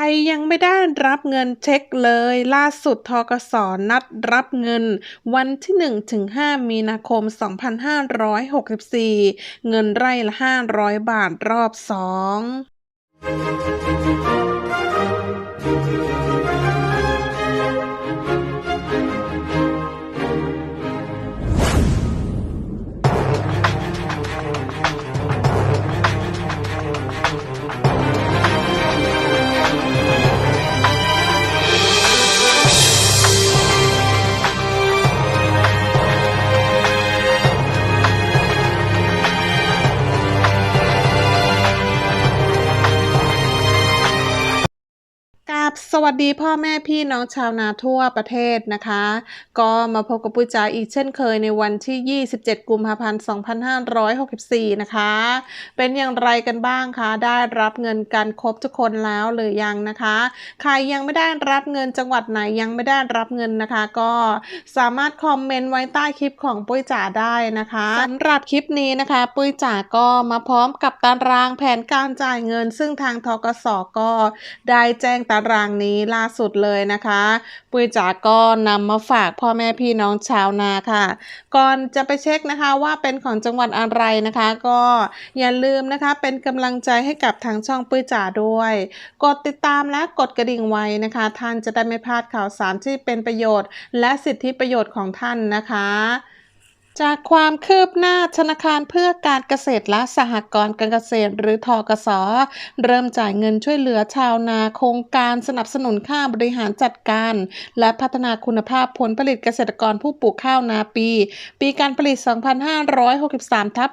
รยังไม่ได้รับเงินเช็คเลย ล่าสุดทกสนัดรับเงิน วันที่1-5มีนาคม 2564 เงินไร่ละ 500 บาทรอบ 2 สวัสดีพ่อแม่พี่น้องชาวนาทั่วประเทศนะคะ ก็มาพบกับปุ้ยจ๋าอีกเช่นเคยในวันที่ 27 กุมภาพันธ์ 2564 นะคะ เป็นอย่างไรกันบ้างคะ ได้รับเงินกันครบทุกคนแล้วหรือยังนะคะ ใครยังไม่ได้รับเงินจังหวัดไหนยังไม่ได้รับเงินนะคะ ก็สามารถคอมเมนต์ไว้ใต้คลิปของปุ้ยจ๋าได้นะคะสำหรับคลิปนี้นะคะ ปุ้ยจ๋าก็มาพร้อมกับตารางแผนการจ่ายเงิน ซึ่งทางทกสก็ได้แจ้งตารางนี้ล่าสุดเลยนะคะ ปุ้ยจ๋าก็นำมาฝากพ่อแม่พี่น้องชาวนาค่ะ ก่อนจะไปเช็คนะคะว่าเป็นของจังหวัดอะไรนะคะ ก็อย่าลืมนะคะ เป็นกำลังใจให้กับทางช่องปุ้ยจ๋าด้วย กดติดตามและกดกระดิ่งไว้นะคะ ท่านจะได้ไม่พลาดข่าวสารที่เป็นประโยชน์ และสิทธิประโยชน์ของท่านนะคะ จากความคืบหน้าธนาคารเพื่อการเกษตรและสหกรณ์การเกษตร หรือทกส เริ่มจ่ายเงินช่วยเหลือชาวนาโครงการสนับสนุนค่าบริหารจัดการ และพัฒนาคุณภาพผลผลิตเกษตรกรผู้ปลูกข้าวนาปี ปีการผลิต 2563ทับ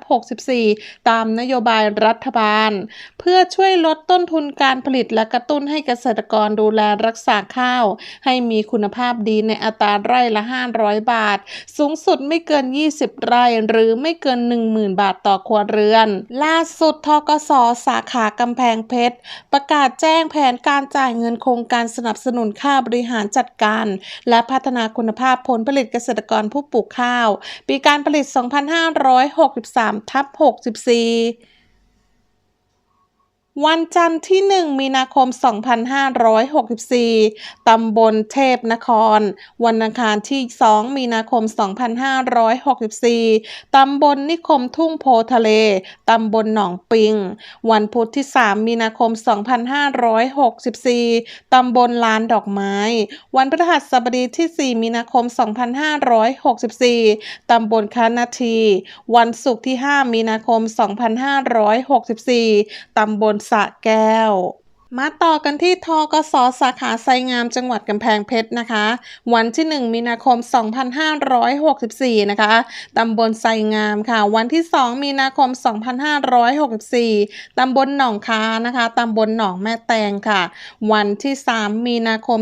64 ตามนโยบายรัฐบาล เพื่อช่วยลดต้นทุนการผลิตและกระตุ้นให้เกษตรกรดูแลรักษาข้าว ให้มีคุณภาพดีในอัตราไร่ละ 500 บาท สูงสุดไม่เกิน 20 20 ไร่ หรือไม่เกิน 10,000 บาทต่อครัวเรือน ล่าสุดทกสสาขากำแพงเพชร ประกาศแจ้งแผนการจ่ายเงินโครงการสนับสนุนค่าบริหารจัดการ และพัฒนาคุณภาพผลผลิตเกษตรกรผู้ปลูกข้าว ปีการผลิต 2563ทับ64 วันจันทร์ที่ 1 มีนาคม 2564 ตำบลเทพนคร วันอังคารที่ 2 มีนาคม 2564 ตำบลนิคมทุ่งโพทะเล ตำบลหนองปิง วันพุธที่ 3 มีนาคม 2564 ตำบลลานดอกไม้ วันพฤหัสบดีที่ 4 มีนาคม 2564 ตำบลคานาที วันศุกร์ที่ 5 มีนาคม 2564 ตำบลสระแก้ว มาต่อกันที่ทกสสาขาไซงามจังหวัดกำแพงเพชรนะคะ วันที่ 1 มีนาคม 2564 นะคะตำบลไซงามค่ะ วันที่ 2 มีนาคม 2564 ตำบลหนองคานะคะตำบลหนองแม่แตงค่ะ วันที่ 3 มีนาคม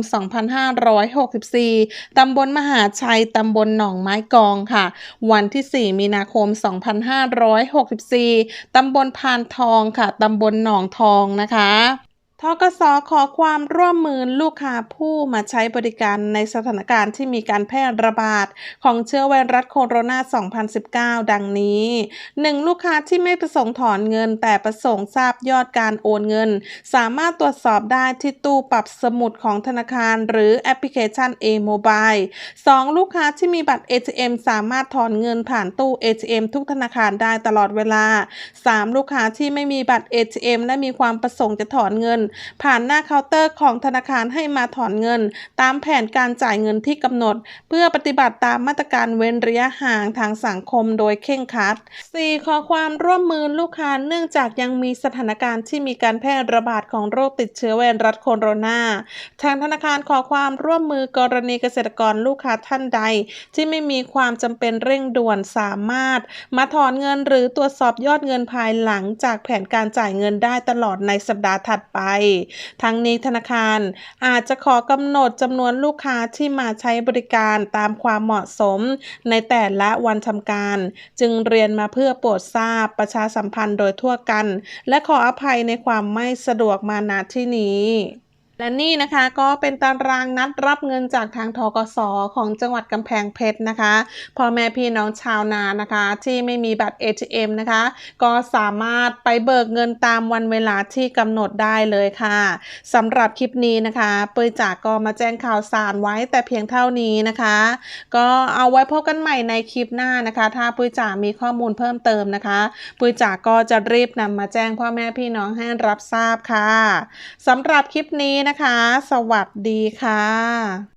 2564 ตำบลมหาชัยตำบลหนองไม้กองค่ะ วันที่ 4 มีนาคม 2564 ตำบลพานทองค่ะตำบลหนองทองนะคะ ทกสขอความร่วมมือลูกค้าผู้มาใช้บริการในสถานการณ์ที่มีการแพร่ระบาด ของเชื้อไวรัสโคโรนา 2019 ดังนี้ 1. ลูกค้าที่ไม่ประสงค์ถอนเงินแต่ประสงค์ทราบยอดการโอนเงิน สามารถตรวจสอบได้ที่ตู้ปรับสมุดของธนาคาร หรือแอปพลิเคชัน A-Mobile 2. ลูกค้าที่มีบัตร ATM สามารถถอนเงินผ่านตู้ ATM ทุกธนาคารได้ตลอดเวลา 3. ลูกค้าที่ไม่มีบัตร ATM และมีความประสงค์จะถอนเงินผ่านหน้าเคาน์เตอร์ของธนาคารให้มาถอนเงิน ตามแผนการจ่ายเงินที่กำหนด เพื่อปฏิบัติตามมาตรการเว้นระยะห่างทางสังคมโดยเคร่งครัด 4. ขอความร่วมมือลูกค้าเนื่องจากยังมีสถานการณ์ที่มีการแพร่ระบาดของโรคติดเชื้อไวรัสโคโรนาทางธนาคารขอความร่วมมือกรณีเกษตรกรลูกค้าท่านใด ที่ไม่มีความจำเป็นเร่งด่วนสามารถ มาถอนเงินหรือตรวจสอบยอดเงินภายหลังจากแผนการจ่ายเงินได้ตลอดในสัปดาห์ถัดไปทั้งนี้ธนาคารอาจจะขอกำหนดจำนวนลูกค้าที่มาใช้บริการตามความเหมาะสมในแต่ละวันทำการ จึงเรียนมาเพื่อโปรดทราบประชาสัมพันธ์โดยทั่วกัน และขออภัยในความไม่สะดวกมาณที่นี้ และนี่นะคะก็เป็นตารางนัดรับเงินจากทางทกสของจังหวัดกำแพงเพชรนะคะพ่อแม่พี่น้องชาวนานะคะ ที่ไม่มีบัตร ATM นะคะ ก็สามารถไปเบิกเงินตามวันเวลาที่กำหนดได้เลยค่ะสำหรับคลิปนี้นะคะเปยจากก็มาแจ้งข่าวสารไว้แต่เพียงเท่านี้นะคะ ก็เอาไว้พบกันใหม่ในคลิปหน้านะคะ ถ้าปุ้ยจ๋ามีข้อมูลเพิ่มเติมนะคะ ปุ้ยจ๋าก็จะรีบนำมาแจ้งพ่อแม่พี่น้องให้รับทราบค่ะสำหรับคลิปนี้นะนะคะ สวัสดีค่ะ